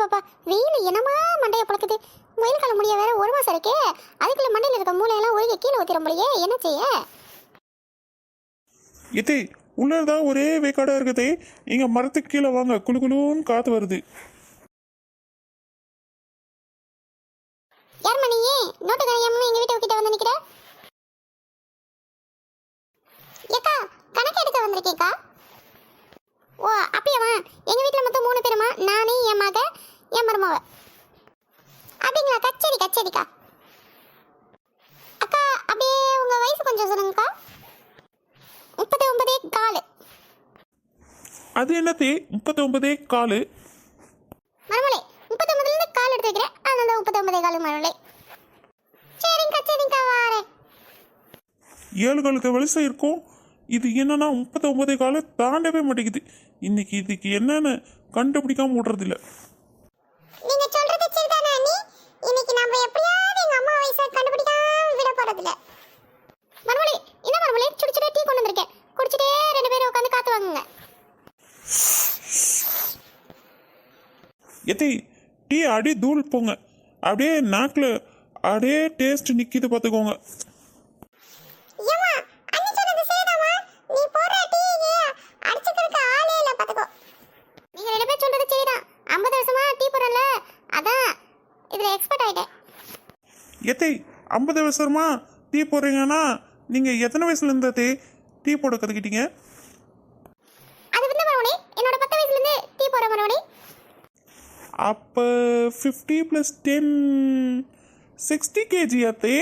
பாப்பா. வெயில் என்னமா மண்டைய புழக்குது? வெயில் காலம் முடிய வேற ஒரு மாசம் இருக்கே. அதுக்குள்ள மண்டையில இருக்க மூளையெல்லாம் ஒழுங்கி கீழே ஊத்திர முடியே. என்ன செய்ய? எத்தே உள்ளதான் ஒரே வேக்காடா இருக்குதே. இங்க மரத்துக்கு கீழே வாங்க. குளு குளுன்னு காத்து வருது. யார் மணியே நோட்டு கணியாம எங்க வீட்டு கிட்ட வந்து நிக்கிற? ஏக்கா கணக்கு எடுக்க வந்திருக்கேக்கா ஓ அப்படியாம்மா எங்க வீட்ல மொத்தம் மூணு பேருமா? நானே என் மக என் மருமவ. அப்படிங்களா? கச்சேரி கச்சேரிக்கா. அக்கா அப்படியே உங்க வயசு கொஞ்சம் சொல்லுங்கக்கா. முப்பத்தி ஒன்பதே காலு. அது என்னத்தே? முப்பத்தி ஒன்பதே காலு. மருமலை முப்பத்தி ஒன்பதுல கால் எடுத்து வைக்கிறேன். அதனால முப்பத்தி ஒன்பதே காலு மருமலை சரிங்கக்கா சரிங்கக்கா வாரேன். ஏழுகளுக்கு வயசு இருக்கும் இது என்னன்னா முப்பத்தி ஒன்பதே கால தாண்டவே மாட்டேங்குது. இன்னைக்கு இதுக்கு என்னன்னு கண்டுபிடிக்காம விடுறதில்ல. மறுமொழி என்ன மறுமொழி? சுடி சுடி டீ கொண்டு வந்திருக்கேன். குடிச்சிட்டே ரெண்டு பேரும் உட்காந்து காத்து வாங்குங்க. எத்தி டீ அடி தூள் போங்க. அப்படியே நாக்கில் அப்படியே டேஸ்ட் நிற்கிது பார்த்துக்கோங்க ஏமா அண்ணி சொன்னது சரிதாமா நீ போடுற டீ அடிச்சுக்கிறதுக்கு ஆளே இல்ல பாத்துக்கோ. நீங்க ரெண்டு பேரும் சொல்றது சரிதான். 50 வருஷமா டீ போடுறல அதான் இதுல எக்ஸ்பர்ட் ஆயிட்டேன். எத்தை ஐம்பது வருஷமா டீ போடுறீங்கன்னா நீங்கள் எத்தனை வயசுல இருந்த தே டீ போட கற்றுக்கிட்டீங்க அது வந்து மறுமொழி என்னோட பத்து வயசுல இருந்து டீ போடுற மறுமொழி அப்போ fifty plus ten sixty KG அத்தே